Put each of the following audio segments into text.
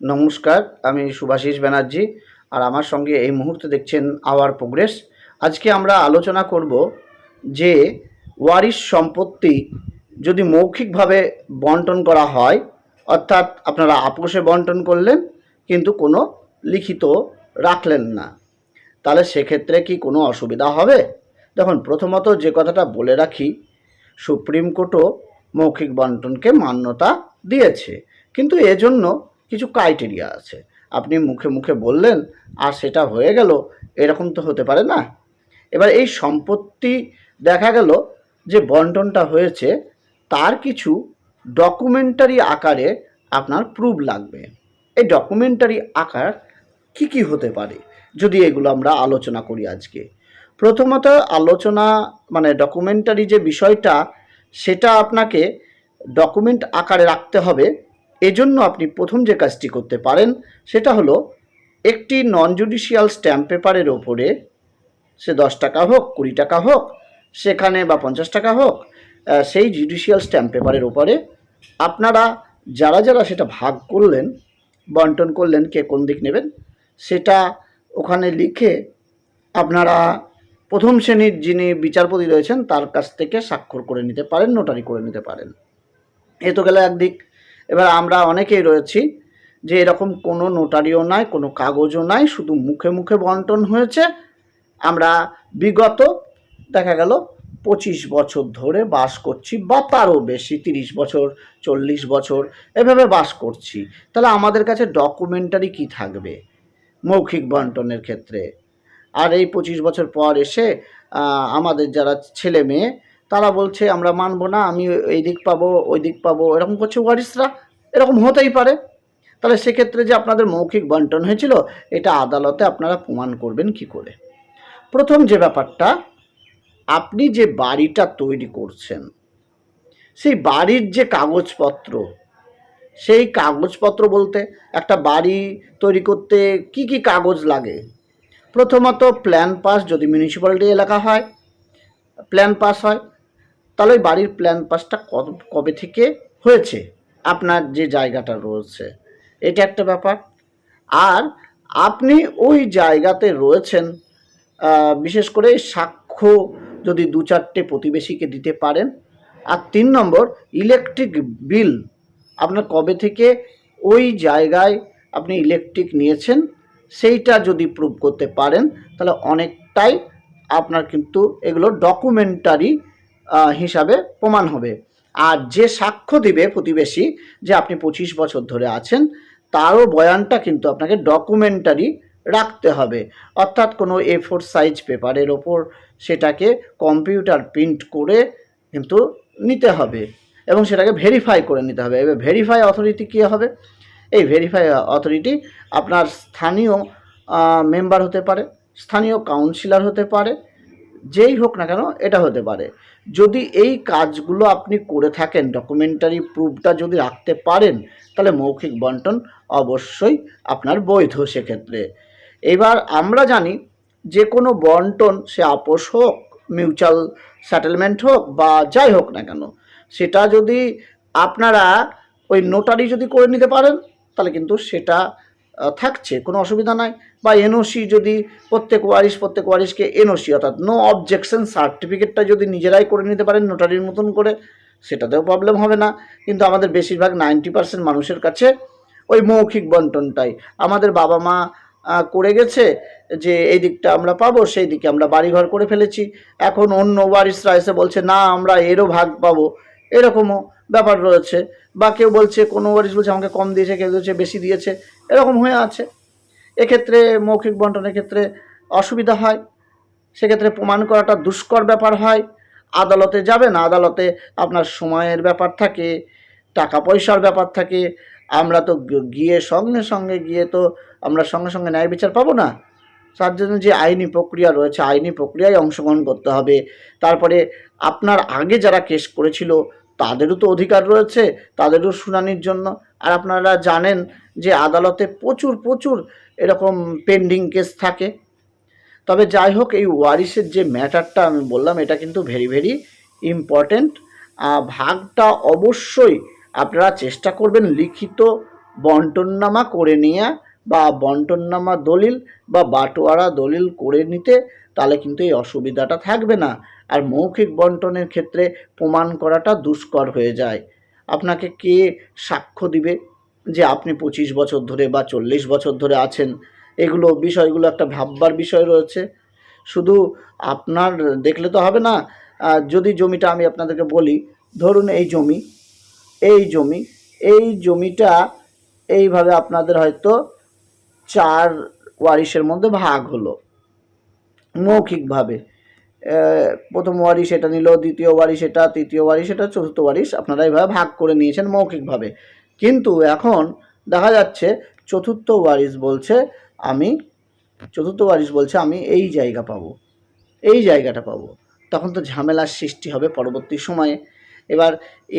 নমস্কার, আমি সুভাষিস ব্যানার্জি আর আমার সঙ্গে এই মুহূর্তে দেখছেন আওয়ার প্রোগ্রেস। আজকে আমরা আলোচনা করব যে ওয়ারিশ সম্পত্তি যদি মৌখিকভাবে বন্টন করা হয়, অর্থাৎ আপনারা আপোষে বন্টন করলেন, কিন্তু কোনো লিখিত রাখলেন না, তাহলে সেক্ষেত্রে কি কোনো অসুবিধা হবে? দেখুন, প্রথমত যে কথাটা বলে রাখি, সুপ্রিম কোর্টও মৌখিক বন্টনকে মান্যতা দিয়েছে, কিন্তু এজন্য কিছু ক্রাইটেরিয়া আছে। আপনি মুখে মুখে বললেন, আর সেটা হয়ে গেল, এরকম তো হতে পারে না। এবার এই সম্পত্তি দেখা গেল যে বন্টনটা হয়েছে, তার কিছু ডকুমেন্টারি আকারে আপনার প্রুফ লাগবে। এই ডকুমেন্টারি আকার কি কি হতে পারে, যদি এগুলো আমরা আলোচনা করি আজকে? প্রথমত আলোচনা মানে ডকুমেন্টারি যে বিষয়টা, সেটা আপনাকে ডকুমেন্ট আকারে রাখতে হবে। এজন্য আপনি প্রথম যে কাজটি করতে পারেন সেটা হলো একটি নন জুডিশিয়াল স্ট্যাম্প পেপারের ওপরে সে দশ টাকা হোক, কুড়ি টাকা হোক, সেখানে বা পঞ্চাশ টাকা হোক সেই জুডিশিয়াল স্ট্যাম্প পেপারের ওপরে আপনারা যারা যারা সেটা ভাগ করলেন বন্টন করলেন, কে কোন দিক নেবেন, সেটা ওখানে লিখে আপনারা প্রথম শ্রেণির যিনি বিচারপতি রয়েছেন তার কাছ থেকে স্বাক্ষর করে নিতে পারেন নোটারি করে নিতে পারেন। এ তো গেল একদিক। এবার আমরা অনেকেই রয়েছি যে এরকম কোনো নোটারিও নাই, কোনো কাগজও নাই, শুধু মুখে মুখে বন্টন হয়েছে। আমরা বিগত, দেখা গেল, পঁচিশ বছর ধরে বাস করছি বা তারও বেশি, তিরিশ বছর, চল্লিশ বছর, এভাবে বাস করছি। তাহলে আমাদের কাছে ডকুমেন্টারি কি থাকবে মৌখিক বন্টনের ক্ষেত্রে? আর এই পঁচিশ বছর পর এসে আমাদের যারা ছেলে মেয়ে তারা বলছে, আমরা মানবো না, আমি এই দিক পাবো, ওই দিক পাবো। এরকম করছে ওয়ারিসরা। এরকম হতেই পারে। তাহলে সেক্ষেত্রে যে আপনাদের মৌখিক বন্টন হয়েছিল, এটা আদালতে আপনারা প্রমাণ করবেন কি করে? প্রথম যে ব্যাপারটা, আপনি যে বাড়িটা তৈরি করছেন, সেই বাড়ির যে কাগজপত্র, সেই কাগজপত্র বলতে একটা বাড়ি তৈরি করতে কি কি কাগজ লাগে? প্রথমত প্ল্যান পাস যদি মিউনিসিপ্যালিটি এলাকা হয় প্ল্যান পাস হয় তাহলে ওই বাড়ির প্ল্যান পাসটা কবে থেকে হয়েছে? আপনার যে জায়গাটা রয়েছে, এটা একটা ব্যাপার। আর আপনি ওই জায়গাতে রয়েছেন বিশেষ করে সাক্ষ্য যদি দু চারটে প্রতিবেশীকে দিতে পারেন। আর তিন নম্বর ইলেকট্রিক বিল আপনার কবে থেকে ওই জায়গায় আপনি ইলেকট্রিক নিয়েছেন, সেইটা যদি প্রুভ করতে পারেন, তাহলে অনেকটাই আপনার কিন্তু এগুলো ডকুমেন্টারি হিসাবে প্রমাণ হবে। আর যে সাক্ষ্য দিবে প্রতিবেশী যে আপনি পঁচিশ বছর ধরে আছেন, তারও বয়ানটা কিন্তু আপনাকে ডকুমেন্টারি রাখতে হবে। অর্থাৎ কোনো এ ফোর সাইজ পেপারের ওপর সেটাকে কম্পিউটার প্রিন্ট করে কিন্তু নিতে হবে এবং সেটাকে ভেরিফাই করে নিতে হবে। এবার ভেরিফাই অথরিটি কী হবে? এই ভেরিফাই অথরিটি আপনার স্থানীয় মেম্বার হতে পারে, স্থানীয় কাউন্সিলর হতে পারে যেই হোক না কেন, এটা হতে পারে। যদি এই কাজগুলো আপনি করে থাকেন ডকুমেন্টারি প্রুফটা যদি রাখতে পারেন, তাহলে মৌখিক বন্টন অবশ্যই আপনার বৈধ সেক্ষেত্রে। এবার আমরা জানি, যে কোনো বন্টন সে আপোষ হোক মিউচুয়াল সেটেলমেন্ট হোক বা যাই হোক না কেন, সেটা যদি আপনারা ওই নোটারি যদি করে নিতে পারেন, তাহলে কিন্তু সেটা থাকছে, কোনো অসুবিধা নাই। বা এনওসি যদি প্রত্যেক ওয়ারিশ, প্রত্যেক ওয়ারিশকে এনওসি অর্থাৎ নো অবজেকশন সার্টিফিকেটটা যদি নিজেরাই করে নিতে পারেন নোটারির মতন করে, সেটাতেও প্রবলেম হবে না। কিন্তু আমাদের বেশিরভাগ নাইনটি পার্সেন্ট মানুষের কাছে ওই মৌখিক বন্টনটাই। আমাদের বাবা মা করে গেছে যে এই দিকটা আমরা পাবো, সেই দিকে আমরা বাড়িঘর করে ফেলেছি। এখন অন্য ওয়ারিশরা এসে বলছে, না, আমরা এরও ভাগ পাবো। এরকমও ব্যাপার রয়েছে। বা কেউ বলছে, কোনো ওয়ারিশ বলছে, আমাকে কম দিয়েছে, কেউ বলছে বেশি দিয়েছে, এরকম হয়ে আছে। এক্ষেত্রে মৌখিক বন্টনের ক্ষেত্রে অসুবিধা হয়। সেক্ষেত্রে প্রমাণ করাটা দুষ্কর ব্যাপার হয়। আদালতে যাবেন আদালতে আপনার সময়ের ব্যাপার থাকে টাকা পয়সার ব্যাপার থাকে। আমরা তো গিয়ে সঙ্গে সঙ্গে গিয়ে তো আমরা সঙ্গে সঙ্গে ন্যায় বিচার পাবো না। তার জন্য যে আইনি প্রক্রিয়া রয়েছে, আইনি প্রক্রিয়ায় অংশগ্রহণ করতে হবে। তারপরে আপনার আগে যারা কেস করেছিল তাদেরও তো অধিকার রয়েছে, তাদেরও শুনানির জন্য। আর আপনারা জানেন যে আদালতে প্রচুর প্রচুর এরকম পেন্ডিং কেস থাকে। তবে যাই হোক, এই ওয়ারিসের যে ম্যাটারটা আমি বললাম, এটা কিন্তু ভেরি ভেরি ইম্পর্ট্যান্ট ভাগটা অবশ্যই আপনারা চেষ্টা করবেন লিখিত বন্টননামা করে নিয়ে বা বন্টননামা দলিল বা বাটোয়ারা দলিল করে নিতে, তাহলে কিন্তু এই অসুবিধাটা থাকবে না। আর মৌখিক বন্টনের ক্ষেত্রে প্রমাণ করাটা দুষ্কর হয়ে যায়। আপনাকে কে সাক্ষ্য দিবে যে আপনি পঁচিশ বছর ধরে বা চল্লিশ বছর ধরে আছেন? এগুলো বিষয়গুলো একটা ভাববার বিষয় রয়েছে। শুধু আপনার দেখলে তো হবে না যদি জমিটা আমি আপনাদেরকে বলি, ধরুন এই জমি এই জমি, এই জমিটা এইভাবে আপনাদের হয়তো চার ওয়ারিশের মধ্যে ভাগ হলো, মৌখিকভাবে। প্রথম ওয়ারিশ এটা নিল, দ্বিতীয় ওয়ারিশ এটা, তৃতীয় ওয়ারিশ এটা, চতুর্থ ওয়ারিশ আপনারা এইভাবে ভাগ করে নিয়েছেন মৌখিকভাবে। কিন্তু এখন দেখা যাচ্ছে চতুর্থ ওয়ারিশ বলছে আমি, চতুর্থ ওয়ারিশ বলছে আমি এই জায়গা পাবো, এই জায়গাটা পাবো। তখন তো ঝামেলার সৃষ্টি হবে পরবর্তী সময়ে। এবার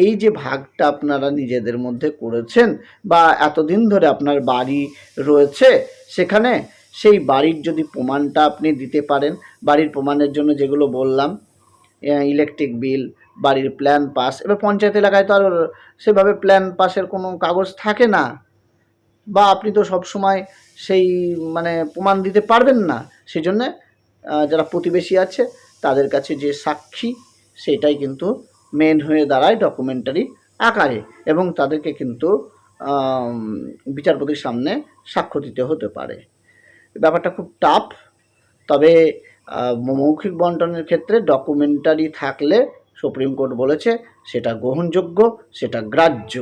এই যে ভাগটা আপনারা নিজেদের মধ্যে করেছেন বা এতদিন ধরে আপনার বাড়ি রয়েছে, সেখানে সেই বাড়ির যদি প্রমাণটা আপনি দিতে পারেন, বাড়ির প্রমাণের জন্য যেগুলো বললাম ইলেকট্রিক বিল বাড়ির প্ল্যান পাস এবার পঞ্চায়েত এলাকায় তো আর সেভাবে প্ল্যান পাসের কোনো কাগজ থাকে না। বা আপনি তো সব সময় সেই মানে প্রমাণ দিতে পারবেন না সেই জন্যে যারা প্রতিবেশী আছে, তাদের কাছে যে সাক্ষী, সেটাই কিন্তু মেন হয়ে দাঁড়ায় ডকুমেন্টারি আকারে এবং তাদেরকে কিন্তু বিচারপতির সামনে সাক্ষ্য দিতে হতে পারে। ব্যাপারটা খুব টাফ তবে মৌখিক বন্টনের ক্ষেত্রে ডকুমেন্টারি থাকলে সুপ্রিম কোর্ট বলেছে সেটা গ্রহণযোগ্য, সেটা গ্রাহ্য।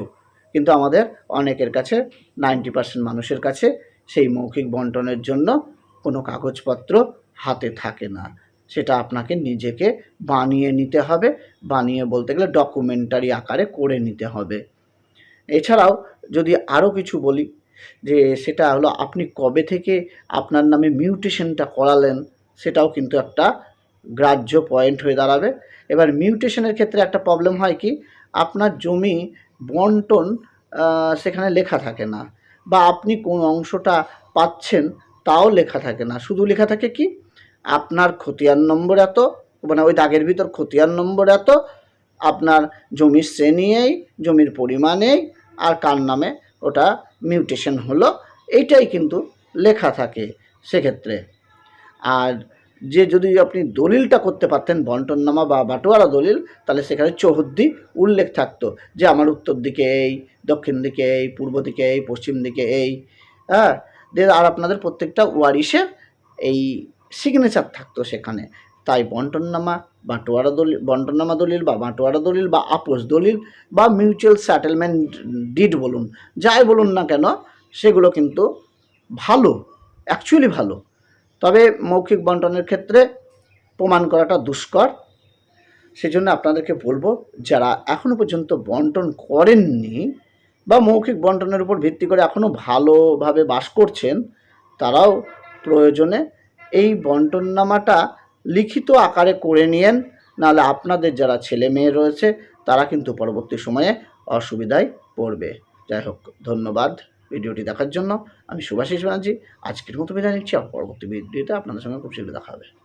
কিন্তু আমাদের অনেকের কাছে নাইনটি পার্সেন্ট মানুষের কাছে সেই মৌখিক বন্টনের জন্য কোনো কাগজপত্র হাতে থাকে না। সেটা আপনাকে নিজেকে বানিয়ে নিতে হবে। বানিয়ে বলতে গেলে ডকুমেন্টারি আকারে করে নিতে হবে। এছাড়াও যদি আরও কিছু বলি, যে সেটা হলো আপনি কবে থেকে আপনার নামে মিউটেশনটা করালেন, সেটাও কিন্তু একটা গ্রাহ্য পয়েন্ট হয়ে দাঁড়াবে। এবার মিউটেশনের ক্ষেত্রে একটা প্রবলেম হয় কি, আপনার জমি বন্টন সেখানে লেখা থাকে না। বা আপনি কোন অংশটা পাচ্ছেন, তাও লেখা থাকে না। শুধু লেখা থাকে কি আপনার খতিয়ান নম্বর এত মানে ওই দাগের ভিতর খতিয়ান নম্বর এত, আপনার জমির শ্রেণি এই, জমির পরিমাণ এই, আর কার নামে ওটা মিউটেশন হলো, এইটাই কিন্তু লেখা থাকে সেক্ষেত্রে। আর যে যদি আপনি দলিলটা করতে পারতেন, বন্টননামা বা বাটোয়ারা দলিল, তাহলে সেখানে চৌহদ্দি উল্লেখ থাকতো যে আমার উত্তর দিকে এই, দক্ষিণ দিকে এই, পূর্ব দিকে এই, পশ্চিম দিকে এই হ্যাঁ? আর আপনাদের প্রত্যেকটা ওয়ারিশের এই সিগনেচার থাকতো সেখানে। তাই বন্টননামা বাটোয়ারা দলিল, বন্টননামা দলিল বা বাটোয়ারা দলিল বা আপোষ দলিল বা মিউচুয়াল সেটেলমেন্ট ডিড বলুন, যাই বলুন না কেন, সেগুলো কিন্তু ভালো অ্যাকচুয়ালি ভালো। তবে মৌখিক বন্টনের ক্ষেত্রে প্রমাণ করাটা দুষ্কর। সেজন্য আপনাদেরকে বলব, যারা এখনও পর্যন্ত বন্টন করেননি বা মৌখিক বন্টনের উপর ভিত্তি করে এখনও ভালোভাবে বাস করছেন, তারাও প্রয়োজনে এই বন্টননামাটা লিখিত আকারে করে নিয়েন। নাহলে আপনাদের যারা ছেলে মেয়ে রয়েছে, তারা কিন্তু পরবর্তী সময়ে অসুবিধায় পড়বে। যাই হোক, ধন্যবাদ ভিডিওটি দেখার জন্য। আমি সুভাষিস ব্যানার্জি, আজকের মতো বিদায় নিচ্ছি। পরবর্তী ভিডিওতে আপনাদের সঙ্গে খুব শীঘ্র দেখা হবে।